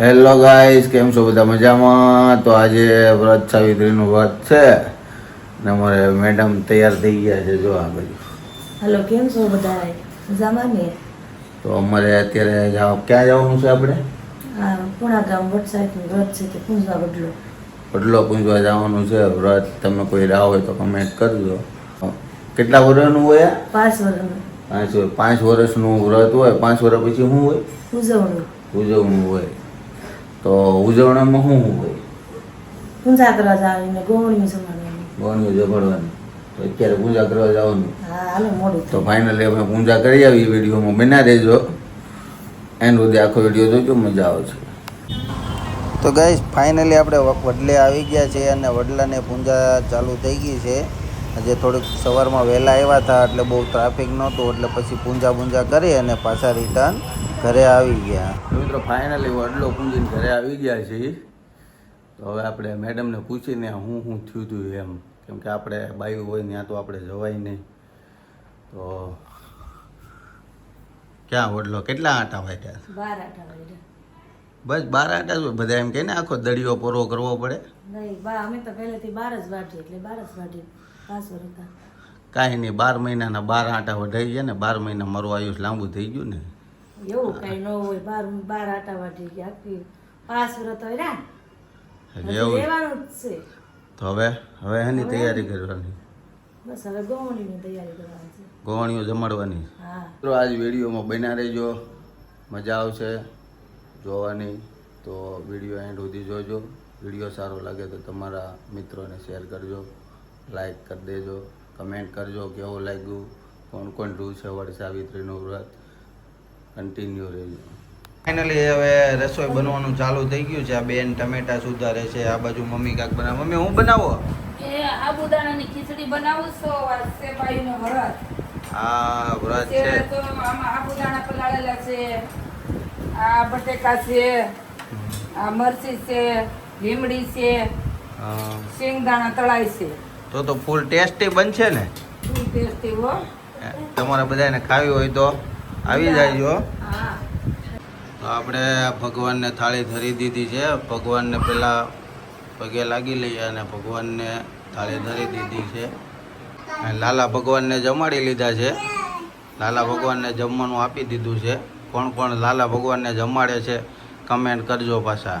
Hello guys કેમ છો બધા મજામાં? તો આજે વ્રત સાવિત્રીનું વ્રત છે ને અમારે મેડમ તૈયાર થઈ ગયા છે. જો આ બાજુ હેલો કેમ છો બધા મજામાં ને? તો અમારે અત્યારે જાવ ક્યાં જવાનું છે આપણે? પૂણા ગામ વટસાઈડનું વ્રત છે કે પૂંજવા બદલો. વડલો પૂંજવા જવાનું છે. વ્રત તમે કોઈ રાહ હોય તો કમેન્ટ કરજો. કેટલા વર્ષનું હોય? પાંચ વર્ષનું. પાંચ વર્ષ પાંચ વર્ષનું વ્રત હોય. પાંચ વર્ષ પછી શું હોય? ઉજવણું. ઉજવણું હોય. ઉજવણામાં શું શું હોય? પૂજા કરવા જવાની તો અત્યારે પૂજા કરવા જવાનું. હાલો મોડું તો ફાઇનલી અમે પૂજા કરી આવી વિડીયોમાં. બના દેજો એન્ડ સુધી આખો વીડિયો જોજો મજા આવશે તો ગાઈસ ફાઇનલી આપણે વડલે આવી ગયા છે અને વડલાને પૂજા ચાલુ થઈ ગઈ છે. આજે થોડીક સવારમાં વહેલા આવ્યા હતા એટલે બહુ ટ્રાફિક નહોતું એટલે પછી પૂંજા પૂંજા કરી અને પાછા રિટર્ન ઘરે આવી ગયા. મિત્રો ફાઇનલી વડલો પૂંજીને ઘરે આવી ગયા છીએ. તો હવે આપણે મેડમને પૂછીને હું શું થયું હતું એમ. કેમ કે આપણે બાયું હોય ત્યાં તો આપણે જવાય નહીં. તો ક્યાં વડલો? કેટલા આટા વાગ્યા? બાર બસ બાર આટા. બધા એમ કહે ને આખો દડિયો પૂરો કરવો પડે. નહીં બા અમે તો પહેલેથી બાર જ વાઢી એટલે બાર જ વાઢી પાંચ વર્ષ કાંઈ નહીં બાર મહિનાના બાર આટા વઢાઈ ગયા ને બાર મહિના મારું આયુષ લાંબુ થઈ ગયું ને. એવું કઈ ન હોય બાર બાર આટા વાટી કે આખી પાસ વ્રત હોય ને રહેવાનું જ. છે. તો હવે હવે એની તૈયારી કરવાની. બસ હવે ગોવણીની તૈયારી કરવાની છે. ગોવણીઓ જમાડવાની. હા. આજ વિડીયોમાં બન્યા રહેજો. મજા આવશે જોવાની. તો વીડિયો એન્ડ સુધી જોજો. વીડિયો સારો લાગે તો તમારા મિત્રોને શેર કરજો. લાઈક કરી દેજો. કમેન્ટ કરજો કેવું લાગ્યું? કોણ કોણ રૂ છે વડ સાવિત્રીનું વ્રત? કન્ટિન્યુ રહેજો. ફાઇનલી હવે રસોઈ બનવાનું ચાલુ થઈ ગયું છે. આ બેન ટમેટા સુધારે છે. આ બાજુ મમ્મી કાક બનાવે. મમ્મી હું બનાવો? એ આબુદાણાની ખીચડી બનાવું છો. આ સેપાઈનો વરત આ વ્રત છે. તો આમાં આબુદાણા પલાળેલા છે. આ બટેકા છે. આ મરચી છે. લીમડી છે. શેંગદાણા તળાય છે. તો તો ફૂલ ટેસ્ટી બનશે ને? ફૂલ ટેસ્ટી હો. તમારે બધાને ખાવી હોય તો. આવી તો આપણે ભગવાનને થાળી ધરી દીધી છે. ભગવાનને પહેલાં પગે લાગી લઈએ અને ભગવાનને થાળી ધરી દીધી છે. અને લાલા ભગવાનને જમાડી લીધા છે. લાલા ભગવાનને જમવાનું આપી દીધું છે. કોણ કોણ લાલા ભગવાનને જમાડે છે કમેન્ટ કરજો પાછા.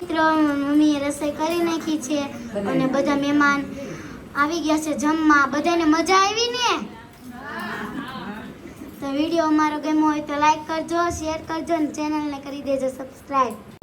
મિત્રો મમ્મીએ રસોઈ કરી નાખી છે અને બધા મહેમાન આવી ગયા છે જમવા. બધાને મજા આવી ને? તો વીડિયો અમારો ગમ્યો હોય તો લાઈક કરજો શેર કરજો અને ચેનલને કરી દેજો સબસ્ક્રાઈબ